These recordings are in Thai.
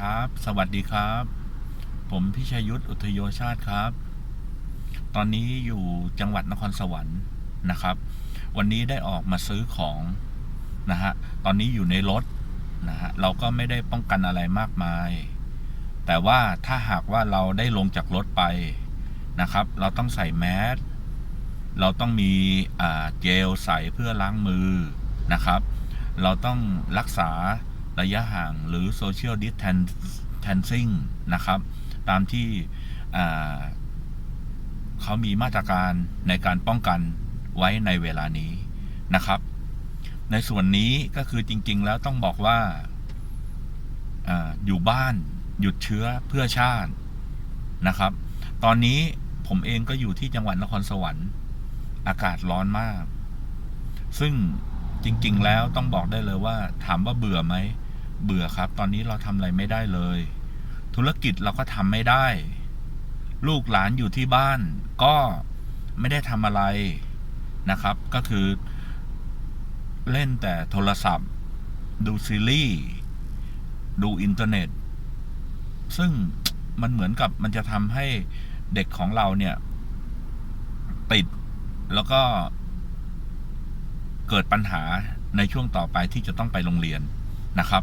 ครับ สวัสดีครับ ผมพิชยุทธอุทโยชาติครับ ตอนนี้อยู่จังหวัดนครสวรรค์นะครับ วันนี้ได้ออกมาซื้อของนะฮะ ตอนนี้อยู่ในรถนะฮะ เราก็ไม่ได้ป้องกันอะไรมากมาย แต่ว่าถ้าหากว่าเราได้ลงจากรถไปนะครับ เราต้องใส่แมส เราต้องมีเจลใส่เพื่อล้างมือนะครับ เราต้องรักษา ระยะห่างหรือ social distancing นะครับ ตามที่เขามีมาตรการในการป้องกันไว้ในเวลานี้นะครับ ในส่วนนี้ก็คือจริง ๆ แล้วต้องบอกว่าอาอยู่บ้านหยุดเชื้อเพื่อชาตินะครับ ตอนนี้ผมเองก็อยู่ที่จังหวัดนครสวรรค์ อากาศร้อนมาก ซึ่งจริง ๆ แล้วต้องบอกได้เลยว่า ถามว่าเบื่อไหม เบื่อครับ ตอนนี้เราทำอะไรไม่ได้เลย ธุรกิจเราก็ทำไม่ได้ ลูกหลานอยู่ที่บ้าน ก็ไม่ได้ทำอะไรนะครับ ก็คือ เล่นแต่โทรศัพท์ ดูซีรีส์ดูอินเทอร์เน็ต ซึ่งมันเหมือนกับมันจะทำให้เด็กของเราเนี่ย ติดแล้วก็เกิดปัญหาในช่วงต่อไปที่จะต้องไปโรงเรียนนะครับ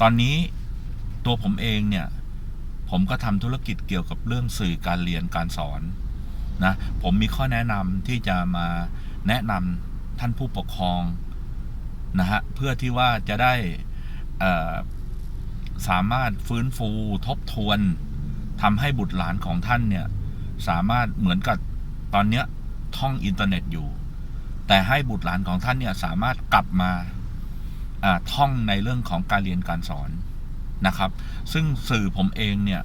ตอนนี้ตัวผมเองเนี่ย ผมก็ทำธุรกิจเกี่ยวกับเรื่องสื่อการเรียนการสอนนะ ผมมีข้อแนะนำที่จะมาแนะนำท่านผู้ปกครองนะฮะ เพื่อที่ว่าจะได้สามารถฟื้นฟูทบทวนทำให้บุตรหลานของท่านเนี่ย สามารถเหมือนกับตอนเนี้ยท่องอินเทอร์เน็ตอยู่ แต่ให้บุตรหลานของท่านเนี่ย สามารถกลับมา ท่องในเรื่องของการเรียนการสอนนะครับ ซึ่งสื่อผมเองเนี่ย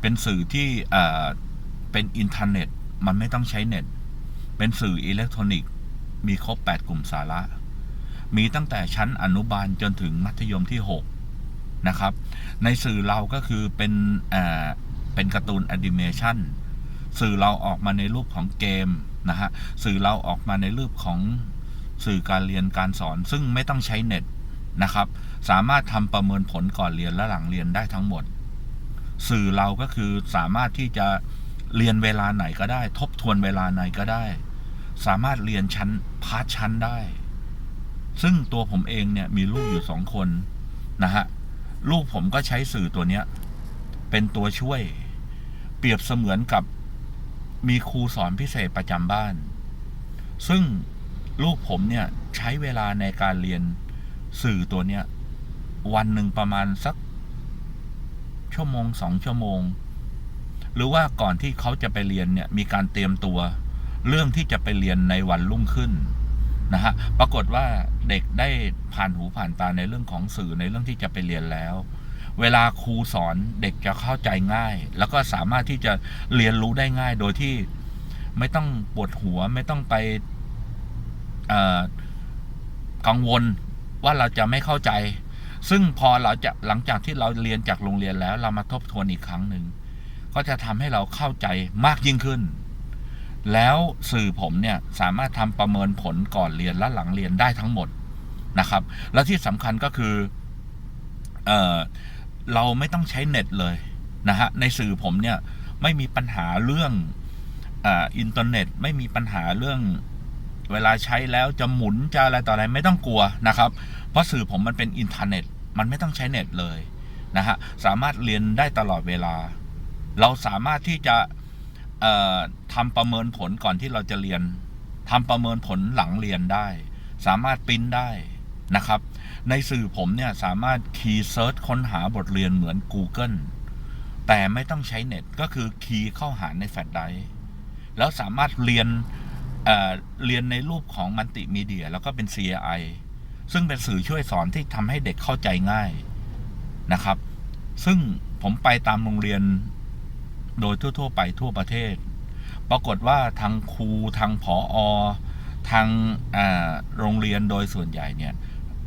เป็นสื่อที่อ่าเป็นอินเทอร์เน็ต มันไม่ต้องใช้เน็ต เป็นสื่ออิเล็กทรอนิกส์ มีครบ 8 กลุ่มสาระ มีตั้งแต่ชั้นอนุบาลจนถึงมัธยมที่ 6 นะครับ ในสื่อเราก็คือเป็นอ่าเป็นการ์ตูนแอนิเมชันสื่อเราออกมาในรูปของเกมนะฮะ สื่อเราออกมาในรูปของ สื่อการเรียนการสอน ซึ่งไม่ต้องใช้เน็ตนะครับ สามารถทำประเมินผลก่อนเรียนและหลังเรียนได้ทั้งหมด สื่อเราก็คือสามารถที่จะเรียนเวลาไหนก็ได้ ทบทวนเวลาไหนก็ได้ สามารถเรียนชั้นพาร์ทชั้นได้ ซึ่งตัวผมเองเนี่ยมีลูกอยู่สองคนนะฮะลูกผมก็ใช้สื่อตัวเนี้ยเป็นตัวช่วย เปรียบเสมือนกับมีครูสอนพิเศษประจำบ้าน ซึ่ง ลูกผมเนี่ยใช้เวลาในการเรียนสื่อตัวเนี้ยวันหนึ่งประมาณสัก ชั่วโมงสองชั่วโมง หรือว่าก่อนที่เขาจะไปเรียนเนี่ยมีการเตรียมตัว เรื่องที่จะไปเรียนในวันรุ่งขึ้นนะฮะปรากฏว่าเด็กได้ผ่านหูผ่านตาในเรื่องของสื่อในเรื่องที่จะไปเรียนแล้ว เวลาครูสอนเด็กจะเข้าใจง่าย แล้วก็สามารถที่จะเรียนรู้ได้ง่ายโดยที่ไม่ต้องปวดหัวไม่ต้องไป กังวลว่าเราจะไม่เข้าใจ ซึ่งพอเราจะหลังจากที่เราเรียนจากโรงเรียนแล้ว เรามาทบทวนอีกครั้งหนึ่งก็จะทำให้เราเข้าใจมากยิ่งขึ้น แล้วสื่อผมเนี่ยสามารถทำประเมินผลก่อนเรียนและหลังเรียนได้ทั้งหมดนะครับ และที่สำคัญก็คือเออเราไม่ต้องใช้เน็ตเลยนะฮะในสื่อผมเนี่ยไม่มีปัญหาเรื่องออินเทอร์เน็ต ไม่มีปัญหาเรื่อง เวลาใช้แล้วจะหมุนจะอะไรต่ออะไรไม่ต้องกลัวนะครับ เพราะสื่อผมมันเป็นอินเทอร์เน็ต มันไม่ต้องใช้เน็ตเลยนะฮะสามารถเรียนได้ตลอดเวลา เราสามารถที่จะเอ่อทำประเมินผลก่อนที่เราจะเรียนทำประเมินผลหลังเรียนได้ สามารถปริ้นได้นะครับ ในสื่อผมเนี่ยสามารถคีย์เซิร์ชค้นหาบทเรียนเหมือน Google แต่ไม่ต้องใช้เน็ตก็คือคีย์เข้าหาในแฟลชไดรฟ์แล้วสามารถเรียน เเรียนในรูปของมัลติมีเดีย แล้วก็เป็น CI ซึ่งเป็นสื่อช่วยสอนที่ทำให้เด็กเข้าใจง่ายนะครับ ซึ่งผมไปตามโรงเรียนโดยทั่ว ๆ ไปทั่วประเทศ ปรากฏว่าทางครูทางผออทางโรงเรียนโดยส่วนใหญ่เนี่ย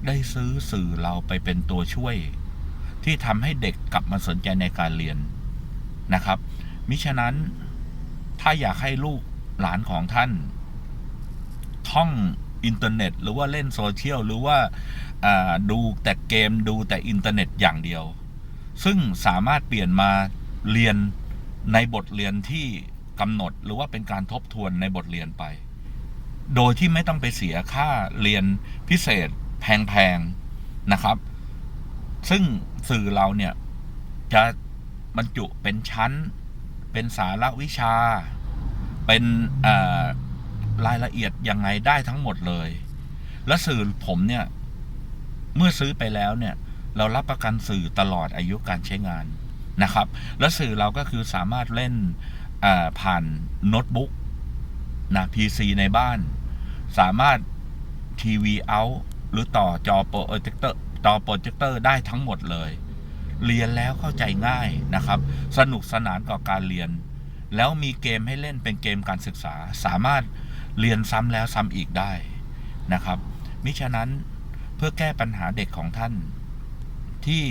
ได้ซื้อสื่อเราไปเป็นตัวช่วย ที่ทำให้เด็กกลับมาสนใจในการเรียนนะครับ มิฉะนั้นถ้าอยากให้ลูกหลานของท่าน ท่องอินเทอร์เน็ต หรือว่าเล่นโซเชียลหรือว่าดูแต่เกมดูแต่อินเทอร์เน็ตอย่างเดียว ซึ่งสามารถเปลี่ยนมาเรียนในบทเรียนที่กำหนดหรือว่าเป็นการทบทวนในบทเรียนไป โดยที่ไม่ต้องไปเสียค่าเรียนพิเศษแพงๆนะครับ ซึ่งสื่อเราเนี่ยจะบรรจุเป็นชั้น เป็นสาระวิชา เป็นอ รายละเอียดยังไงได้ทั้งหมดเลย และสื่อผมเนี่ย เมื่อซื้อไปแล้วเนี่ย เรารับประกันสื่อตลอดอายุการใช้งานนะครับ และสื่อเราก็คือสามารถเล่นผ่านโน้ตบุ๊กนะ PC ในบ้าน สามารถทีวีเอาหรือต่อจอโปรเจคเตอร์จอโปรเจคเตอร์ได้ทั้งหมดเลย เรียนแล้วเข้าใจง่ายนะครับ สนุกสนานกับการเรียน แล้วมีเกมให้เล่นเป็นเกมการศึกษาสามารถ เรียนซ้ำแล้วซ้ำอีกได้นะครับ มิฉะนั้นเพื่อแก้ปัญหาเด็กของท่าน ที่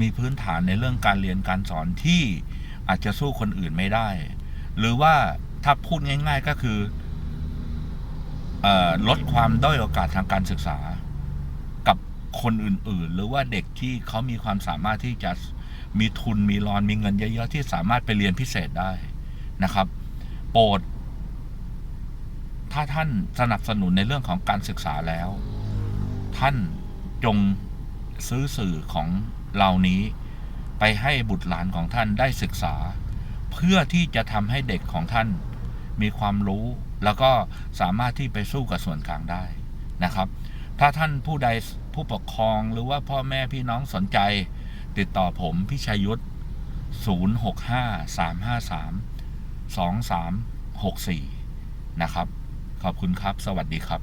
มีพื้นฐานในเรื่องการเรียนการสอนที่อาจจะสู้คนอื่นไม่ได้ หรือว่าถ้าพูดง่าย ๆก็คือเออลดความด้อยโอกาสทางการศึกษา กับคนอื่นๆ หรือว่าเด็กที่เขามีความสามารถที่จะมีทุนมีรอนมีเงินเยอะๆที่สามารถไปเรียนพิเศษได้นะครับ โปรด ถ้าท่านสนับสนุนในเรื่องของการศึกษาแล้ว ท่านจงซื้อสื่อของเหล่านี้ ไปให้บุตรหลานของท่านได้ศึกษา เพื่อที่จะทำให้เด็กของท่านมีความรู้ แล้วก็สามารถที่ไปสู้กับส่วนกลางได้นะครับ ถ้าท่านผู้ใดผู้ปกครองหรือว่าพ่อแม่พี่น้องสนใจ ติดต่อผมพี่ชัยยุทธ065 353 2364 นะครับ ขอบคุณครับ สวัสดีครับ